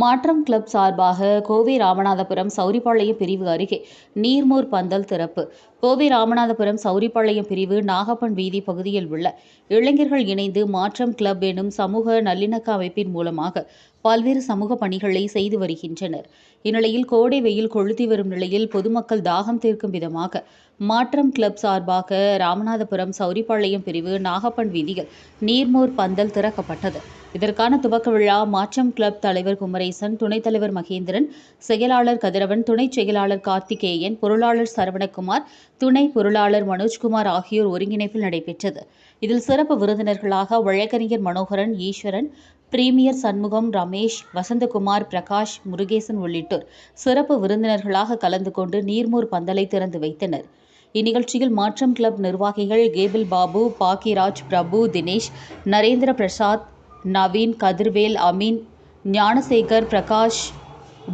மாற்றம் கிளப் சார்பாக கோவை ராமநாதபுரம் சௌரிபாளையம் பிரிவு அருகே நீர்மூர் பந்தல் திறப்பு. கோவை ராமநாதபுரம் சௌரிபாளையம் பிரிவு நாகப்பன் வீதி பகுதியில் உள்ள இளைஞர்கள் இணைந்து மாற்றம் கிளப் எனும் சமூக நல்லிணக்க அமைப்பின் மூலமாக பல்வேறு சமூக பணிகளை செய்து வருகின்றனர். இந்நிலையில் கோடை வெயில் கொளுத்தி வரும் நிலையில் பொதுமக்கள் தாகம் தீர்க்கும் விதமாக மாற்றம் கிளப் சார்பாக ராமநாதபுரம் சௌரிபாளையம் பிரிவு நாகப்பன் வீதியில் நீர்மோர் பந்தல் திறக்கப்பட்டது. இதற்கான துவக்க விழா மாற்றம் கிளப் தலைவர் குமரேசன் துணைத் தலைவர் மகேந்திரன் செயலாளர் கதிரவன் துணைச் செயலாளர் கார்த்திகேயன் பொருளாளர் சரவணகுமார் துணை பொருளாளர் மனோஜ்குமார் ஆகியோர் ஒருங்கிணைப்பில் நடைபெற்றது. இதில் சிறப்பு விருந்தினர்களாக வழக்கறிஞர் மனோகரன் ஈஸ்வரன் பிரீமியர் சண்முகம் ரமேஷ் வசந்தகுமார் பிரகாஷ் முருகேசன் உள்ளிட்டோர் சிறப்பு விருந்தினர்களாக கலந்து கொண்டு நீர்மூர் பந்தலை திறந்து வைத்தனர். இந்நிகழ்ச்சியில் மாற்றம் கிளப் நிர்வாகிகள் கேபிள் பாபு பாக்கிராஜ் பிரபு தினேஷ் நரேந்திர பிரசாத் நவீன் கதிர்வேல் அமீன் ஞானசேகர் பிரகாஷ்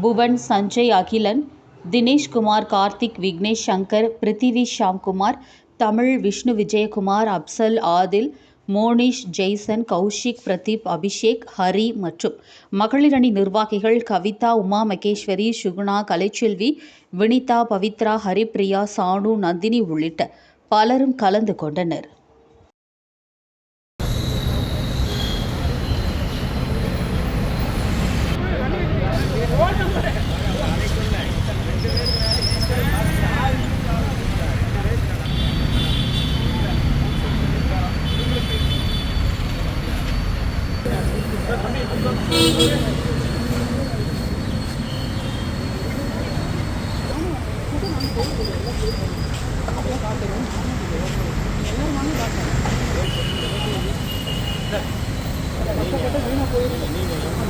புவன் சஞ்சய் அகிலன் தினேஷ்குமார் கார்த்திக் விக்னேஷ் சங்கர் பிருத்திவி ஷாம்குமார் தமிழ் விஷ்ணு விஜயகுமார் அப்சல் ஆதில் மோனிஷ் ஜெய்சன் கௌஷிக் பிரதீப் அபிஷேக் ஹரி மற்றும் மகளிரணி நிர்வாகிகள் கவிதா உமா மகேஸ்வரி சுகுணா கலைச்செல்வி வினிதா பவித்ரா ஹரிப்ரியா சானு நந்தினி உள்ளிட்ட பலரும் கலந்து கொண்டனர். போயிருக்கீங்க நீங்கள்